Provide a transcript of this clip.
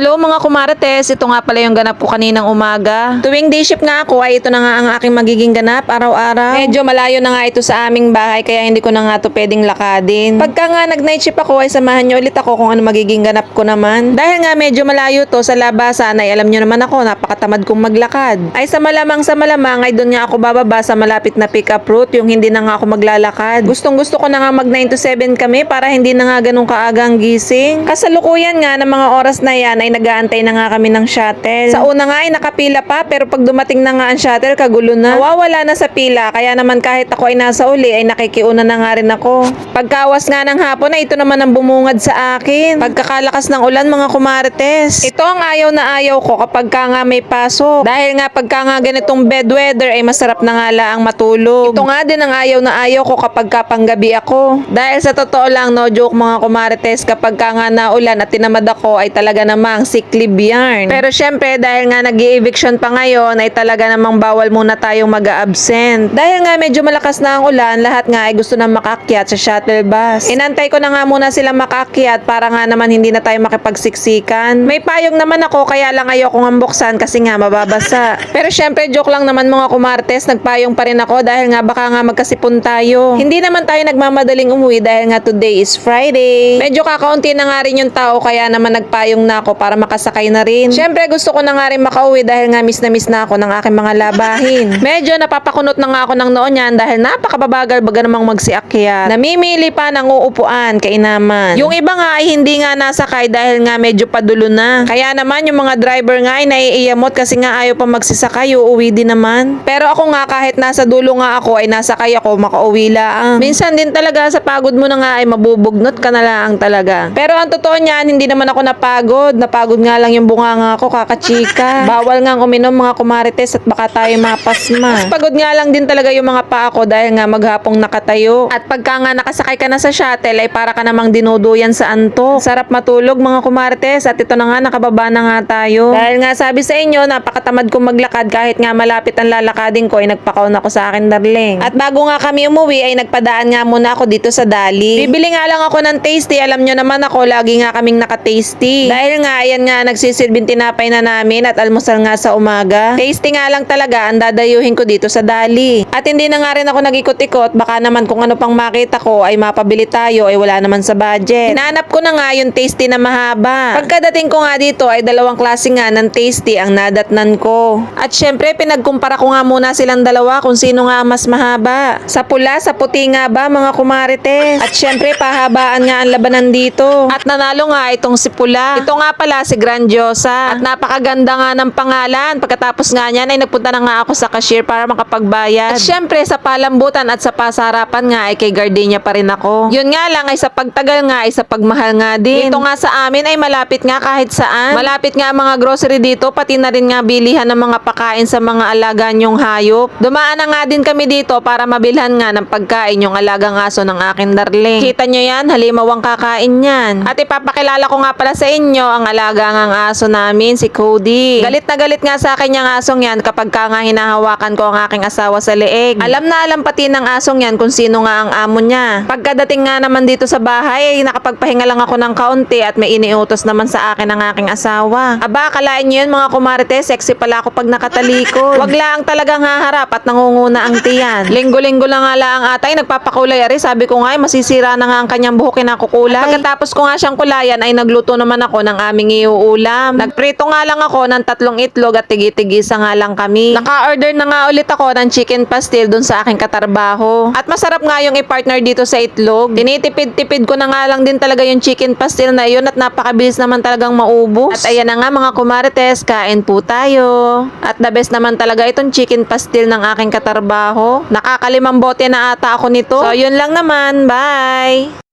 Hello mga kumarates, ito nga pala yung ganap ko kaninang umaga. Tuwing day shift nga ako ay ito na nga ang aking magiging ganap araw-araw. Medyo malayo na nga ito sa aming bahay kaya hindi ko na nga ito pwedeng lakadin. Pagka nga nag night shift ako ay samahan niyo ulit ako kung ano magiging ganap ko naman. Dahil nga medyo malayo to sa labasan ay alam niyo naman ako napakatamad kong maglakad. Ay sa malamang sa malamang ay doon nga ako bababa sa malapit na pick up route yung hindi na nga ako maglalakad. Gustong gusto ko na nga mag 9 to 7 kami para hindi na nga ganun kaagang gising. Kasalukuyan nga ng mga oras na yan ay nag-aantay na nga kami ng shuttle. Sa una nga ay nakapila pa pero pag dumating na nga ang shuttle kagulo na. Nawawala na sa pila kaya naman kahit ako ay nasa uli ay nakikiuna na nga rin ako. Pagkawas nga ng hapon ay ito naman ang bumungad sa akin. Pagkakalakas ng ulan mga kumarites. Ito ang ayaw na ayaw ko kapag ka nga may pasok. Dahil nga pagka nga ganitong bed weather ay masarap na nga laang matulog. Ito nga din ang ayaw na ayaw ko kapag ka panggabi ako. Dahil sa totoo lang no joke mga kumarites kapag ka nga naulan at tinamad ako ay talaga namang sick yarn. Pero syempre dahil nga nag eviction pa ngayon ay talaga namang bawal muna tayong mag-absent. Dahil nga medyo malakas na ang ulan, lahat nga ay gusto na makakyat sa shuttle bus. Inantay ko na nga muna sila makakyat para nga naman hindi na tayo makipagsiksikan. May payong naman ako kaya lang ayoko nga buksan kasi nga mababasa. Pero syempre joke lang naman mga kumartes, nagpayong pa rin ako dahil nga baka nga magkasipon tayo. Hindi naman tayo nagmamadaling umuwi dahil nga today is Friday. Medyo kakaunti na nga rin yung tao kaya naman nagpayong na ako para makasakay na rin. Syempre gusto ko na nga rin makauwi dahil nga miss na miss na ako ng aking mga labahin. Medyo napapakunot na nga ako ng noon yan dahil napakababagal baga namang magsiakyat. Namimili pa ng uupuan kay naman. Yung iba nga ay hindi nga nasakay dahil nga medyo padulo na. Kaya naman yung mga driver nga ay naiiyamot kasi nga ayaw pa magsisakay, uuwi din naman. Pero ako nga kahit nasa dulo nga ako ay nasakay ako, makauwi lang. Minsan din talaga sa pagod mo na nga ay mabubugnot ka na lang talaga. Pero ang totoo niyan, hindi naman ako napagod. Napagod nga lang yung bunganga ko, kakachika. Bawal nga uminom mga kumarites at baka tayo mapasma. Mas pagod nga lang din talaga yung mga paa ko dahil nga maghapong nakatayo. At pagka nga nakasakay ka na sa shuttle ay para ka namang dinuduyan sa antok. Sarap matulog mga kumarites at ito na nga nakababa na nga tayo. Dahil nga sabi sa inyo, napakatamad kong maglakad kahit nga malapit ang lalakadin ko ay nagpakaon ako sa akin darling. At bago nga kami umuwi ay nagpadaan nga muna ako dito sa Dali. Bibili nga lang ako ng tasty. Alam nyo naman ako, lagi nga kaming naka-tasty. Dahil nga, ayan nga, nagsisilbing tinapay na namin at almusal nga sa umaga. Tasty nga lang talaga ang dadayuhin ko dito sa Dali. At hindi na nga rin ako nag-ikot-ikot. Baka naman kung ano pang makita ko ay mapabili tayo ay wala naman sa budget. Hinanap ko na nga yung tasty na mahaba. Pagkadating ko nga dito ay dalawang klase nga ng tasty ang nadatnan ko. At syempre, pinagkumpara ko nga muna silang dalawa kung sino nga mas mahaba. Sa pula, sa puti nga ba mga kumarites? At syempre, pahabaan nga ang labanan dito. At nanalo nga itong si pula. Ito nga pala si Grandiosa. At napakaganda nga ng pangalan. Pagkatapos nga niyan ay nagpunta na nga ako sa cashier para makapagbayad. At syempre, sa palambutan at sa pasarapan nga ay kay Gardenia pa rin ako. Yun nga lang ay sa pagtagal nga ay sa pagmahal nga din. Ito nga sa amin ay malapit nga kahit saan. Malapit nga ang mga grocery dito, pati na rin nga bilihan ng mga pakain sa mga alaga nyong hayop. Dumaan na nga din kami dito para mabilhan nga ng pagkain yung alagang aso ng akin darling. Kita nyo yan, halimawang kakain yan. At ipapakilala ko nga pala sa inyo ang alaga ngang aso namin, si Cody. Galit na galit nga sa akin yung asong yan kapag ka nga hinahawakan ko ang aking asawa sa leeg. Alam na alam pati ng asong yan kung sino nga ang amo niya. Pagkadating nga naman dito sa bahay, ay nakapagpahinga lang ako ng kaunti at may iniutos naman sa akin ang aking asawa. Aba, kalain nyo yun mga kumarte, sexy pala ako pag nakatalikod. Wag lang talagang haharap at nangunguna ang tiyan. Linggo-linggo lang nga lang atay, nagpapakulay ari. Sabi ko nga masisira na nga ang kanyang buhok kinakukulay. Pagkatapos ko nga siyang kulayan ay nagluto naman ako ng aming iuulam. Nagprito nga lang ako ng tatlong itlog at tigi-tigisa nga lang kami. Naka-order na nga ulit ako ng chicken pastil dun sa aking katarbaho. At masarap nga yung i-partner dito sa itlog. Tinitipid-tipid ko na nga lang din talaga yung chicken pastil na yun at napakabilis naman talagang maubos. At ayan na nga mga kumarites, kain po tayo. At the best naman talaga itong chicken pastil ng aking katarbaho. Nakakalimang bote na ata ako nito. So yun lang naman, bye!